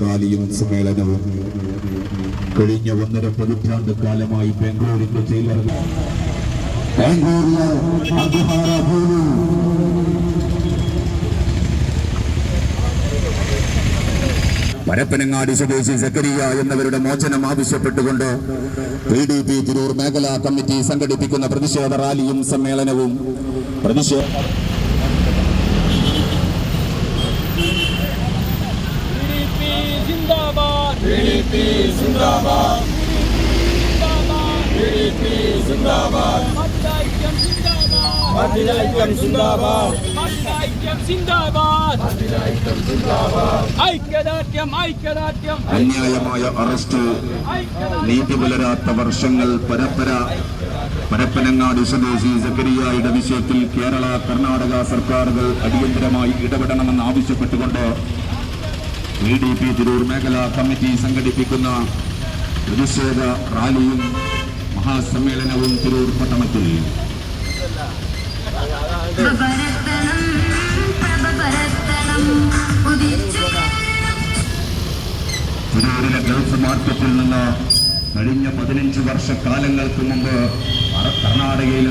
റാലിയും സമ്മേളനവും കഴിഞ്ഞ ഒന്നര പതിറ്റാണ്ട് കാലമായി ബാംഗ്ലൂരിന്റെ ജയിലർ പരപ്പനങ്ങാടി സ്വദേശി സക്കരിയ എന്നവരുടെ മോചനം ആവശ്യപ്പെട്ടുകൊണ്ട് പി ഡി പി തിരൂർ മേഖലാ കമ്മിറ്റി സംഘടിപ്പിക്കുന്ന പ്രതിഷേധ റാലിയും സമ്മേളനവും പ്രതിഷേധ ஜிந்தாபாத் பிடிபி ஜிந்தாபாத் பிடிபி ஜிந்தாபாத் மத்தியம் ഐക്യദാർഢ്യം ഐക്യദാർഢ്യം അന്യായമായ അറസ്റ്റ്. നീതി പുലരാത്ത വർഷങ്ങൾ പരപ്പര. പരപ്പനങ്ങാട് സ്വദേശി ജക്കരിയായുടെ വിഷയത്തിൽ കേരള കർണാടക സർക്കാരുകൾ അടിയന്തരമായി ഇടപെടണമെന്ന് ആവശ്യപ്പെട്ടുകൊണ്ട് ബി ഡി പി തിരൂർ മേഖലാ കമ്മിറ്റി സംഘടിപ്പിക്കുന്ന പ്രതിഷേധ റാലിയും മഹാസമ്മേളനവും തിരൂർ പട്ടണത്തിൽ. തിരൂരിലെ ഗൾഫ് മാർക്കറ്റിൽ നിന്ന് കഴിഞ്ഞ പതിനഞ്ച് വർഷക്കാലങ്ങൾക്ക് മുമ്പ് കർണാടകയിൽ